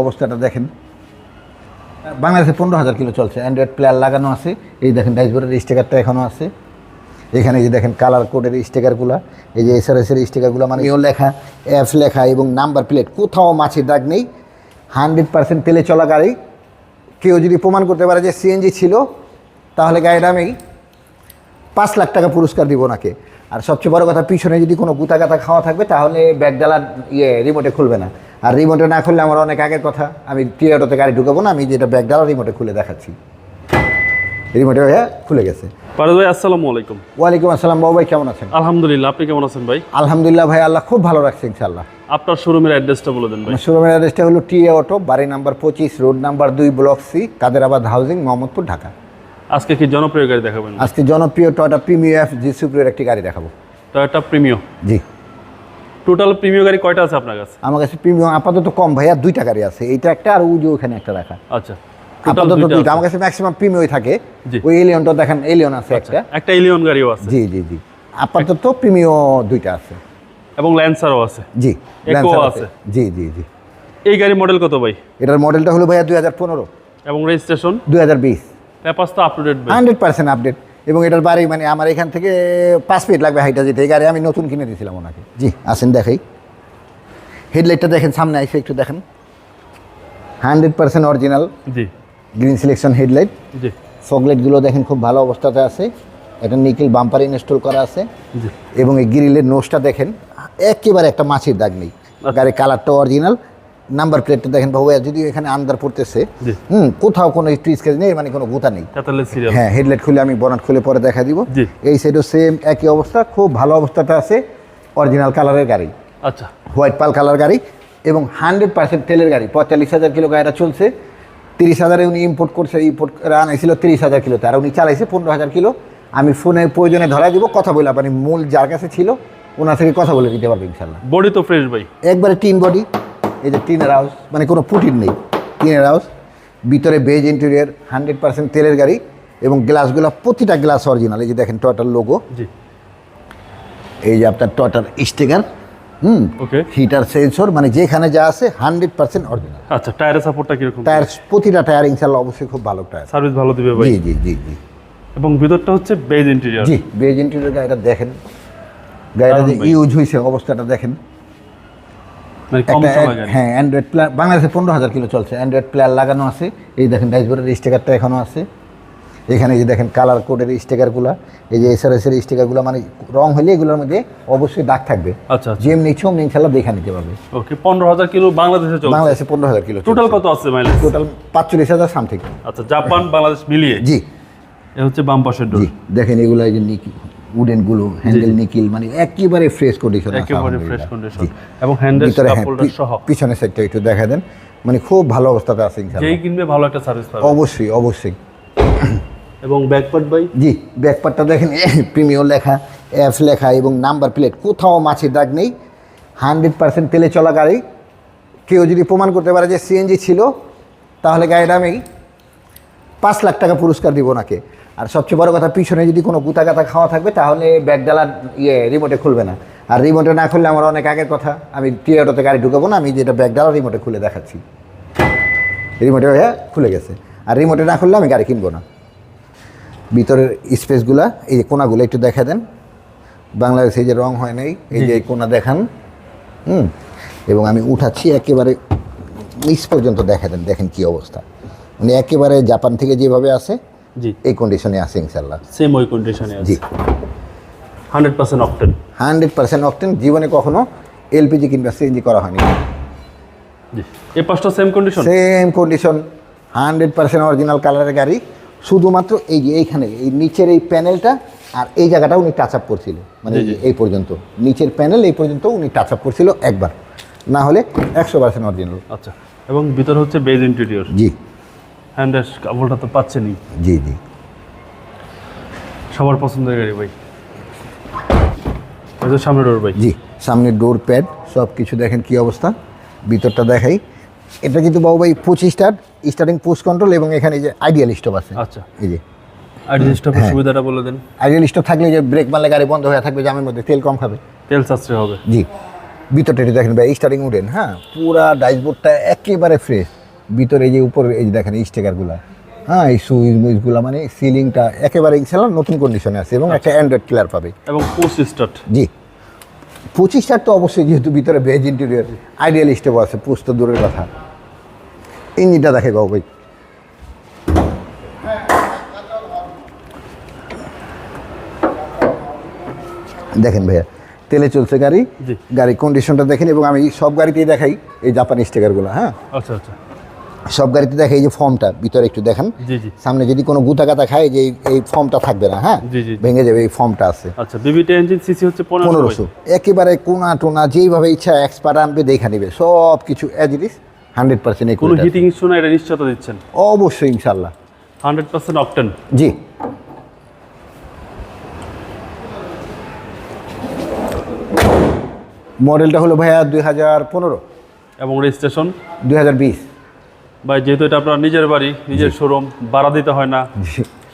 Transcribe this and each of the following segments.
অবস্থাটা দেখেন। বাংলাদেশে পনেরো হাজার কিলো চলছে অ্যান্ড্রয়েড প্লেয়ার লাগানো আছে। এই দেখেন ডাইসবোর্ডের স্টিকারটা এখনও আছে। এখানে যে দেখেন কালার কোডের স্টিকারগুলো এই যে এসআরএস এর স্টিকারগুলো মানে ইও লেখা অ্যাপস লেখা এবং নাম্বার প্লেট কোথাও মাছের দাগ নেই। হান্ড্রেড পার্সেন্ট তেলে চলা গাড়ি। কেউ যদি প্রমাণ করতে পারে যে সিএনজি ছিল, তাহলে গাড়িটা আমি পাঁচ লাখ টাকা পুরস্কার দিব ওনাকে। আর সবচেয়ে বড় কথা, পিছনে যদি কোনো গুতা গাতা খাওয়া থাকবে, তাহলে ব্যাগডালার ইয়ে রিমোটে খুলবে না। আর রিমোটে না খুললে আমার অনেক আগের কথা। আমি টিয়াটোতে গাড়ি ঢুকাবো না আমি যেটা ব্যাগডালা রিমোটে খুলে দেখাচ্ছি। রিমোটে হয়ে খুলে গেছে। পারদ ভাই আসসালামু আলাইকুম। ওয়ালাইকুম আসসালাম বাবু ভাই কেমন আছেন? আলহামদুলিল্লাহ আপনি কেমন আছেন ভাই? আলহামদুলিল্লাহ ভাই আল্লাহ খুব ভালো রাখছে ইনশাল্লাহ আপনার শোরুমের অ্যাড্রেসটা বলে দেন ভাই। শোরুমের অ্যাড্রেসটা হলো টিএ অটো বাড়ি নাম্বার পঁচিশ রোড নাম্বার দুই block C Kaderabad housing Mohammadpur Dhaka. আজকে কি জনপ্রিয় গাড়ি দেখাবেন? আজকে জনপ্রিয় Toyota premier F G superior একটি গাড়ি দেখাবো। Toyota Premio G. Total Premio গাড়ি কয়টা আছে আপনার কাছে? আমার কাছে প্রিমিয়াম আপাতত কম ভাইয়া দুইটা গাড়ি আছে। এইটা একটা আর ওই যে ওখানে একটা রাখা। আচ্ছা। আপাতত দুইটা আমার কাছে ম্যাক্সিমাম থাকে। ওই এলিয়নটা দেখেন এলিয়ন আছে একটা। একটা ইলিয়ন গাড়িও আছে। জি জি জি। আপাতত প্রিমিয় দুইটা আছে। এবং ল্যান্সারও আছে। জি আছে। জি জি জি। এই গাড়ির মডেল কত ভাই? এটার মডেলটা হলো ভাইয়া দুই হাজার পনেরো। এবং রেজিস্ট্রেশন দুই হাজার বিশ। পেপারস তো আপ টু ডেট ভাই। হান্ড্রেড পার্সেন্ট আপডেট এবং এটার বাড়ি মানে আমার এখান থেকে পাঁচ মিনিট লাগবে হাইটা যেতে। এই গাড়ি আমি নতুন কিনে দিয়েছিলাম ওনাকে। জি আসেন দেখাই। হেডলাইটটা দেখেন সামনে এসে একটু দেখেন। Hundred percent original. জি। Green selection headlight. জি। ফগলেটগুলো দেখেন খুব ভালো অবস্থাতে আছে। একটা নিকেল বাম্পার ইনস্টল করা আছে। এবং এই গ্রিলের নোজটা দেখেন একেবারে একটা মাছের দাগ নেই। গাড়ির কালারটা অরিজিনাল। নাম্বার প্লেটটা দেখেন বাবু যদি এখানে আন্দার পড়তেছে হুম কোথাও কোনো একটু স্কেচ নেই মানে কোনো গুতা নেই। হ্যাঁ হেডলাইট খুলে আমি বনাট খুলে পরে দেখা দিব। এই সাইডও সেম একই অবস্থা খুব ভালো অবস্থাটা আছে অরিজিনাল কালারের গাড়ি। আচ্ছা। হোয়াইট পাল কালার গাড়ি এবং হান্ড্রেড পার্সেন্ট তেলের গাড়ি পঁয়তাল্লিশ হাজার কিলো গাড়িটা চলছে। তিরিশ হাজারে উনি ইম্পোর্ট করছে ইম্পোর্ট আনাইছিল তিরিশ হাজার কিলোতে আর উনি চালাইছে পনেরো হাজার কিলো। আমি ফোনে প্রয়োজনে ধরাই দিব কথা বলে আপনি মূল যার কাছে ছিল ওনার থেকে কথা বলে দিতে পারবে ইনশাল্লাহ বডি তো ফ্রেশ ভাই। একবারে টিন বডি এই যে টিনের হাউস মানে কোনো পুটিন নেই। টিনের হাউস ভিতরে বেজ ইন্টেরিয়ার হান্ড্রেড পার্সেন্ট তেলের গাড়ি এবং গ্লাসগুলো প্রতিটা গ্লাস অরিজিনাল এই যে দেখেন টয়টার লোগো এই যে আপনার টয়টার স্টিকার হুম? ওকে হিটার সেন্সর মানে যেখানে যা আছে হান্ড্রেড পার্সেন্ট অরিজিনাল আচ্ছা টায়ারের সাপোর্টটা কীরকম? টায়ার প্রতিটা টায়ার ইনশাল্লাহ অবশ্যই খুব ভালো টায়ার সার্ভিস ভালো দিবে ভাই। জি জি জি জি। এবং ভিতরটা হচ্ছে বেজ ইন্টেরিয়ার জি বেজ ইন্টেরিয়র গাড়িটা দেখেন। গাড়িটা যে ইউজ হয়েছে অবস্থাটা দেখেন মানে কম একটা সময় গাড়ি হ্যাঁ অ্যান্ড্রয়েড প্লেয়ার বাংলাদেশে পনেরো হাজার কিলো চলছে। অ্যান্ড্রয়েড প্লেয়ার লাগানো আছে। এই দেখেন ড্যাশবোর্ডের স্টিকারটা এখনও আছে। এখানে যে দেখেন কালার কোডের স্টিকারগুলো এই যে এসআরএস এর স্টিকারগুলো মানে রং হলে এগুলোর মধ্যে অবশ্যই দাগ থাকবে। আচ্ছা যেমনি ইচ্ছে অমনি ইনশাল্লাহ দেখা নিতে পারবে। ওকে পনেরো হাজার কিলো বাংলাদেশে চলছে। বাংলাদেশে পনেরো হাজার কিলো টোটাল কত আছে মাইলেজ টোটাল পাঁচচল্লিশ হাজার সামথিং আচ্ছা জাপান বাংলাদেশ মিলিয়ে? জি। এ হচ্ছে বাম পাশের ডোর দেখেন এগুলো এই যে নিকিল উডেনগুলো হ্যান্ডেল নিকিল মানে একেবারে ফ্রেশ কন্ডিশন একেবারে ফ্রেশ কন্ডিশন এবং হ্যান্ডেল হ্যাঁ সহ। পিছনের সাইডটা একটু দেখা দেন। মানে খুব ভালো অবস্থাতে আছে যেই কিনবে ভালো একটা সার্ভিস পাবে। অবশ্যই অবশ্যই। এবং ব্যাকপার্ট বাই জি ব্যাকপারটা দেখেন প্রিমিয়র লেখা অ্যাপস লেখা এবং নাম্বার প্লেট কোথাও মাছের দাগ নেই। হান্ড্রেড পার্সেন্ট তেলে চলা গাড়ি। কেউ যদি প্রমাণ করতে পারে যে সিএনজি ছিল তাহলে গাড়িটা আমি পাঁচ লাখ টাকা পুরস্কার দিব ওনাকে। আর সবচেয়ে বড় কথা পিছনে যদি কোনো গুতা গাতা খাওয়া থাকবে তাহলে ব্যাগডালার ইয়ে রিমোটে খুলবে না। আর রিমোটে না খুললে আমার অনেক আগের কথা আমি টিয়াটোতে গাড়ি ঢুকাবো না আমি যেটা ব্যাগডালার রিমোটে খুলে দেখাচ্ছি। রিমোটে হয়ে খুলে গেছে। আর রিমোটে না খুললে আমি গাড়ি কিনবো না। ভিতরের স্পেসগুলা এই যে কোনাগুলো একটু দেখা দেন। বাংলাদেশে এই যে রং হয় নাই এই যে কোনা দেখান। হুম এবং আমি উঠাচ্ছি একেবারে নিচ পর্যন্ত দেখা দেন দেখেন কি অবস্থা। উনি একেবারে জাপান থেকে যেভাবে আসে জি। এই কন্ডিশনে আছে ইনশাল্লাহ সেম ওই কন্ডিশনে জি। আছে hundred percent octane hundred percent octane জীবনে কখনো এলপিজি কিংবা সিএনজি করা হয়নি। জি। এই পাঁচটা same condition same condition hundred percent original কালারের গাড়ি শুধুমাত্র এই যে এইখানে এই নিচের এই প্যানেলটা আর এই জায়গাটা উনি টাচ আপ করছিল। মানে। এই পর্যন্ত। নিচের প্যানেল এই পর্যন্ত উনি টাচ আপ করছিল একবার। না হলে একশো পার্সেন্ট অরিজিনাল আচ্ছা। এবং ভিতর হচ্ছে বেজ ইন্টেরিয়র জি। হ্যান্ডেল কাপড়টা তো পাচ্ছেনই। জি জি। সবার পছন্দের গাড়ি ভাই। এই সামনে ডোর ভাই। জি সামনে ডোর প্যাড সব কিছু দেখেন কি অবস্থা। ভিতরটা দেখাই। এটা কিন্তু বাবু ভাই পঁচিশ স্টার্ট স্টার্টিং পোস্ট কন্ট্রোল এবং এখানে যে আইডিয়াল স্টপ আছে। আচ্ছা। এই যে। আর স্টপের হ্যাঁ। সুবিধাটা বলে দেন। আইডিয়াল স্টপ থাকলে যে ব্রেক মারলে গাড়ি বন্ধ হয়ে থাকবে জামের মধ্যে তেল কম খাবে। তেল সাশ্রয় হবে। জি। ভিতরটা দেখেন ভাই স্টারিং উডেন হ্যাঁ। পুরা ডাইসবোর্ডটা একেবারে ফ্রেশ ভিতরে এই যে উপরে এই যে দেখেন স্টিকারগুলো হ্যাঁ এই সুইচ মুইচগুলো মানে সিলিংটা একেবারে ইনশাল্লাহ নতুন কন্ডিশনে আছে এবং একটা অ্যান্ড্রয়েড ক্লিয়ার পাবে। এবং স্টার্ট জি। পঁচিশটার তো অবশ্যই যেহেতু ভিতরে ভেজ ইন্টেরিয়র আইডিয়াল স্টেপ আছে পুষ তো দূরের কথা। ইঞ্জিনটা দেখে গাও ভাই। দেখেন ভাইয়া তেলে চলছে গাড়ি। জি। গাড়ির কন্ডিশনটা দেখেন এবং আমি সব গাড়িতেই দেখাই এই জাপানি স্টিকারগুলো হ্যাঁ। আচ্ছা আচ্ছা। সব গাড়িতে দেখে এই যে ফর্মটা ভিতরে একটু দেখেন। সামনে যদি কোনো গুতা গাতা খায় যে এই- ফর্মটা থাকবে না হ্যাঁ। ভেঙে যাবে এই ফর্মটা আছে। আচ্ছা বিবিটা ইঞ্জিন সিসি হচ্ছে পনেরোশো। একেবারে কোনা টোনা যেইভাবে ইচ্ছা এক্সপার্ট আনবে দেখা নিবে। সব কিছু as it is hundred percent কোনো হিটিং ইস্যু না এটা নিশ্চয়তা দিচ্ছেন? অবশ্যই ইনশাল্লাহ হান্ড্রেড পার্সেন্ট অপটেন জি। মডেলটা হলো ভাইয়া দুই হাজার পনেরো। এবং রেজিস্ট্রেশন দুই হাজার বিশ। বা যেহেতু এটা আপনার নিজের বাড়ি নিজের শোরুম ভাড়া দিতে হয় না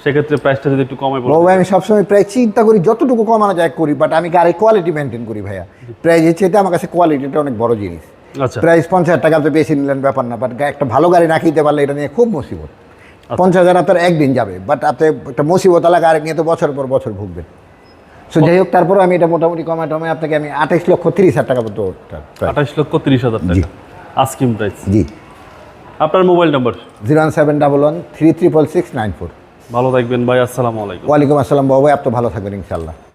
সেক্ষেত্রে প্রাইসটা যদি একটু কমে বলো আমি সবসময় প্রায় চিন্তা করি যতটুকু কমানো যায় করি বাট আমি গাড়ির কোয়ালিটি মেনটেন করি ভাইয়া। প্রাইজের চেয়ে আমার কাছে কোয়ালিটিটা অনেক বড় জিনিস। আচ্ছা। প্রাইস পঞ্চাশ হাজার টাকা তো বেশি নিলেন ব্যাপার না বাট একটা ভালো গাড়ি না কিনতে পারলে এটা নিয়ে খুব মুসিবত। পঞ্চাশ হাজার আপনার একদিন যাবে বাট আপনি একটা মুসিবত আলা গাড়ি নিয়ে তো বছর পর বছর ভুগবেন। সো যাই হোক তারপরে আমি এটা মোটামুটি কমায় টমায় আপনাকে আমি আঠাইশ লক্ষ তিরিশ হাজার টাকা পর্যন্ত প্রায়। আঠাশ লক্ষ তিরিশ হাজার টাকা। আস্কিম প্রাইস জি। আপনার mobile number? Zero one seven double one three triple six nine four. ভালো থাকবেন ভাই আসসালামু আলাইকুম। ওয়ালাইকুম আসসালাম বাবু ভাই আপনি ভালো থাকবেন ইনশাল্লাহ